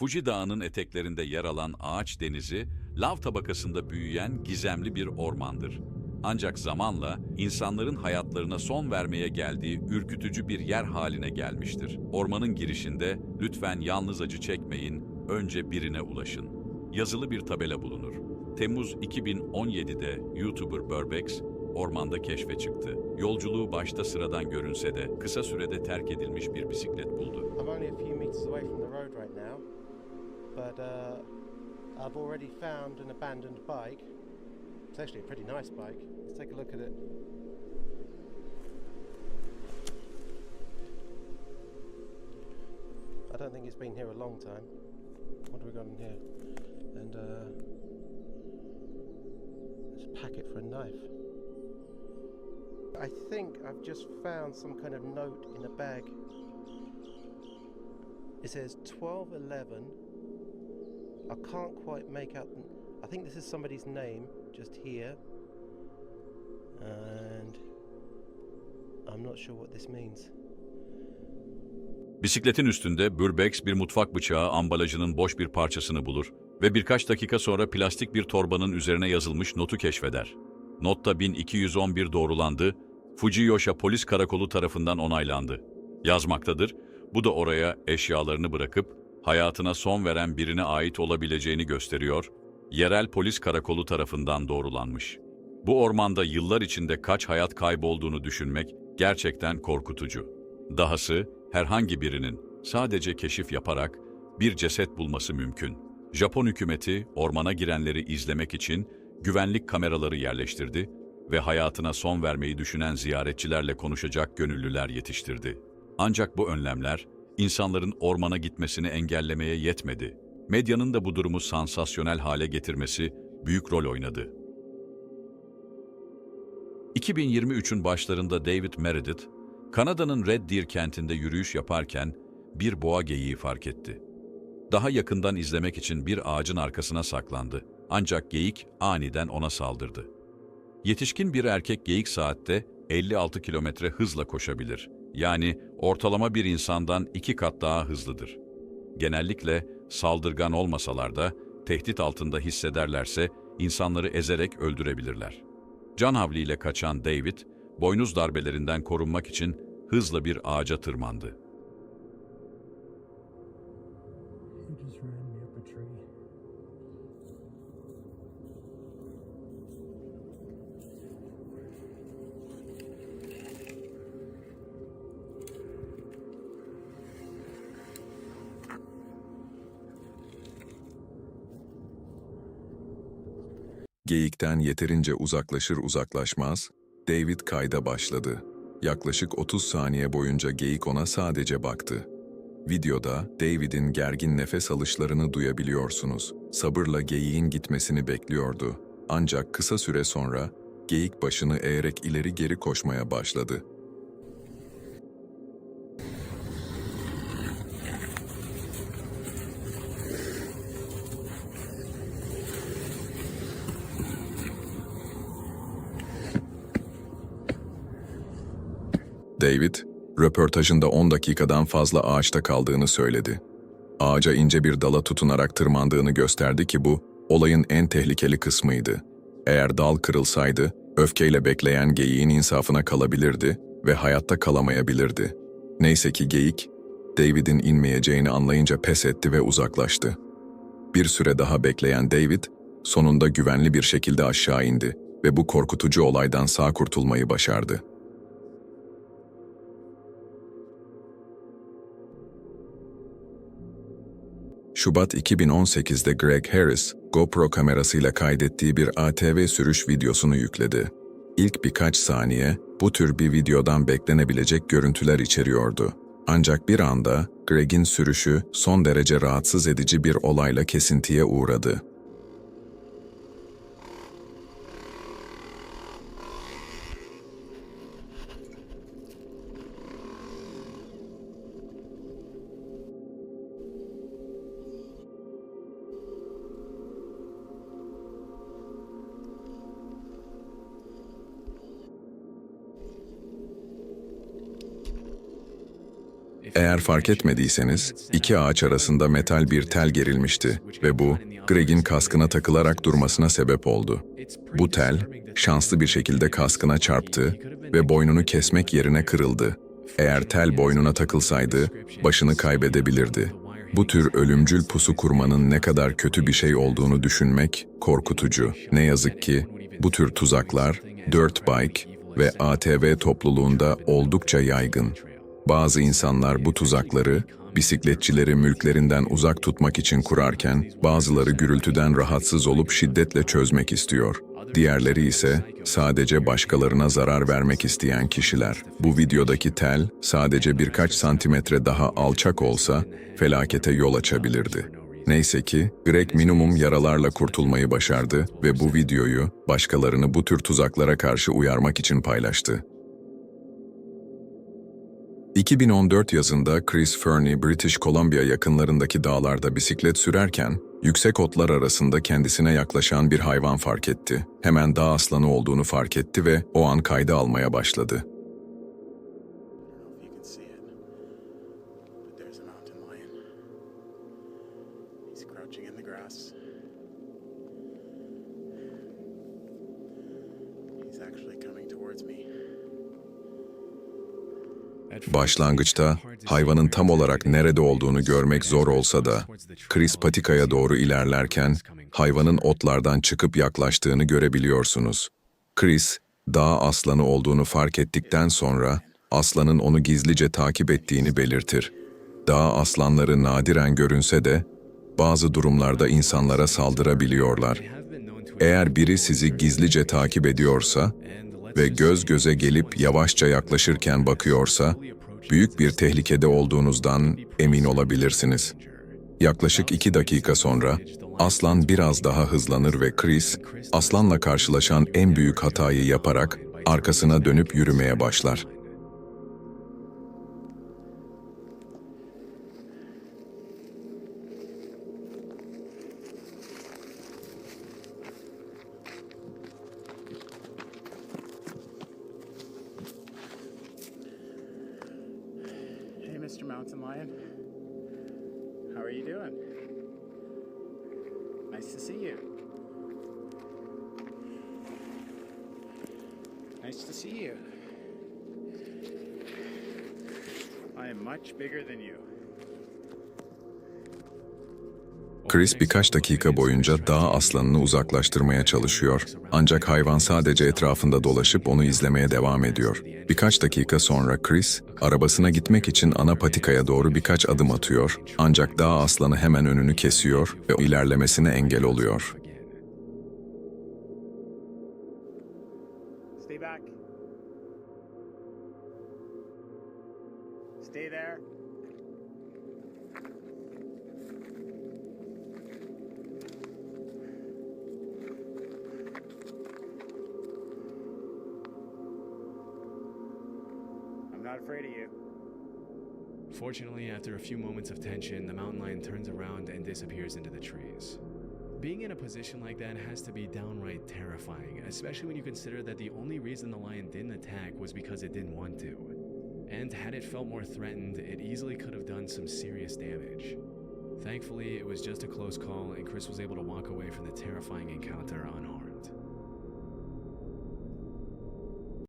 Fuji Dağı'nın eteklerinde yer alan ağaç denizi, lav tabakasında büyüyen gizemli bir ormandır. Ancak zamanla insanların hayatlarına son vermeye geldiği ürkütücü bir yer haline gelmiştir. Ormanın girişinde lütfen yalnız acı çekmeyin, önce birine ulaşın. Yazılı bir tabela bulunur. Temmuz 2017'de YouTuber Burbex ormanda keşfe çıktı. Yolculuğu başta sıradan görünse de kısa sürede terk edilmiş bir bisiklet buldu. But uh, I've already found an abandoned bike. It's actually a pretty nice bike. Let's take a look at it. I don't think it's been here a long time. What have we got in here? And uh, there's a packet for a knife. I think I've just found some kind of note in a bag it says 1211. I can't quite make out. I think this is somebody's name just here. And I'm not sure what this means. Bisikletin üstünde Burbex bir mutfak bıçağı ambalajının boş bir parçasını bulur ve birkaç dakika sonra plastik bir torbanın üzerine yazılmış notu keşfeder. Notta 1211 doğrulandı, Fujiyosha Polis Karakolu tarafından onaylandı. Yazmaktadır, bu da oraya eşyalarını bırakıp hayatına son veren birine ait olabileceğini gösteriyor, yerel polis karakolu tarafından doğrulanmış. Bu ormanda yıllar içinde kaç hayat kaybolduğunu düşünmek gerçekten korkutucu. Dahası herhangi birinin sadece keşif yaparak bir ceset bulması mümkün. Japon hükümeti ormana girenleri izlemek için güvenlik kameraları yerleştirdi ve hayatına son vermeyi düşünen ziyaretçilerle konuşacak gönüllüler yetiştirdi. Ancak bu önlemler insanların ormana gitmesini engellemeye yetmedi. Medyanın da bu durumu sansasyonel hale getirmesi büyük rol oynadı. 2023'ün başlarında David Meredith, Kanada'nın Red Deer kentinde yürüyüş yaparken bir boğa geyiği fark etti. Daha yakından izlemek için bir ağacın arkasına saklandı. Ancak geyik aniden ona saldırdı. Yetişkin bir erkek geyik saatte 56 kilometre hızla koşabilir. Yani ortalama bir insandan iki kat daha hızlıdır. Genellikle saldırgan olmasalar da tehdit altında hissederlerse insanları ezerek öldürebilirler. Can havliyle kaçan David, boynuz darbelerinden korunmak için hızla bir ağaca tırmandı. Geyikten yeterince uzaklaşır uzaklaşmaz, David kayda başladı. Yaklaşık 30 saniye boyunca geyik ona sadece baktı. Videoda David'in gergin nefes alışlarını duyabiliyorsunuz. Sabırla geyiğin gitmesini bekliyordu. Ancak kısa süre sonra geyik başını eğerek ileri geri koşmaya başladı. David, röportajında 10 dakikadan fazla ağaçta kaldığını söyledi. Ağaca ince bir dala tutunarak tırmandığını gösterdi ki bu, olayın en tehlikeli kısmıydı. Eğer dal kırılsaydı, öfkeyle bekleyen geyiğin insafına kalabilirdi ve hayatta kalamayabilirdi. Neyse ki geyik, David'in inmeyeceğini anlayınca pes etti ve uzaklaştı. Bir süre daha bekleyen David, sonunda güvenli bir şekilde aşağı indi ve bu korkutucu olaydan sağ kurtulmayı başardı. Şubat 2018'de Greg Harris, GoPro kamerasıyla kaydettiği bir ATV sürüş videosunu yükledi. İlk birkaç saniye bu tür bir videodan beklenebilecek görüntüler içeriyordu. Ancak bir anda Greg'in sürüşü son derece rahatsız edici bir olayla kesintiye uğradı. Eğer fark etmediyseniz, iki ağaç arasında metal bir tel gerilmişti ve bu, Greg'in kaskına takılarak durmasına sebep oldu. Bu tel, şanslı bir şekilde kaskına çarptı ve boynunu kesmek yerine kırıldı. Eğer tel boynuna takılsaydı, başını kaybedebilirdi. Bu tür ölümcül pusu kurmanın ne kadar kötü bir şey olduğunu düşünmek korkutucu. Ne yazık ki bu tür tuzaklar dirt bike ve ATV topluluğunda oldukça yaygın. Bazı insanlar bu tuzakları bisikletçileri mülklerinden uzak tutmak için kurarken bazıları gürültüden rahatsız olup şiddetle çözmek istiyor. Diğerleri ise sadece başkalarına zarar vermek isteyen kişiler. Bu videodaki tel sadece birkaç santimetre daha alçak olsa felakete yol açabilirdi. Neyse ki Greg minimum yaralarla kurtulmayı başardı ve bu videoyu başkalarını bu tür tuzaklara karşı uyarmak için paylaştı. 2014 yazında Chris Fernie, British Columbia yakınlarındaki dağlarda bisiklet sürerken, yüksek otlar arasında kendisine yaklaşan bir hayvan fark etti. Hemen dağ aslanı olduğunu fark etti ve o an kayda almaya başladı. Başlangıçta hayvanın tam olarak nerede olduğunu görmek zor olsa da, Chris patikaya doğru ilerlerken hayvanın otlardan çıkıp yaklaştığını görebiliyorsunuz. Chris, dağ aslanı olduğunu fark ettikten sonra aslanın onu gizlice takip ettiğini belirtir. Dağ aslanları nadiren görünse de bazı durumlarda insanlara saldırabiliyorlar. Eğer biri sizi gizlice takip ediyorsa ve göz göze gelip yavaşça yaklaşırken bakıyorsa, büyük bir tehlikede olduğunuzdan emin olabilirsiniz. Yaklaşık iki dakika sonra aslan biraz daha hızlanır ve Chris, aslanla karşılaşan en büyük hatayı yaparak arkasına dönüp yürümeye başlar. Mountain Lion. How are you doing? Nice to see you. Nice to see you. I am much bigger than you. Chris birkaç dakika boyunca dağ aslanını uzaklaştırmaya çalışıyor. Ancak hayvan sadece etrafında dolaşıp onu izlemeye devam ediyor. Birkaç dakika sonra Chris, arabasına gitmek için ana patikaya doğru birkaç adım atıyor. Ancak dağ aslanı hemen önünü kesiyor ve ilerlemesine engel oluyor. Stay back. Stay there. Not afraid of you. Fortunately, after a few moments of tension, the mountain lion turns around and disappears into the trees. Being in a position like that has to be downright terrifying, especially when you consider that the only reason the lion didn't attack was because it didn't want to. And had it felt more threatened, it easily could have done some serious damage. Thankfully, it was just a close call, and Chris was able to walk away from the terrifying encounter unharmed.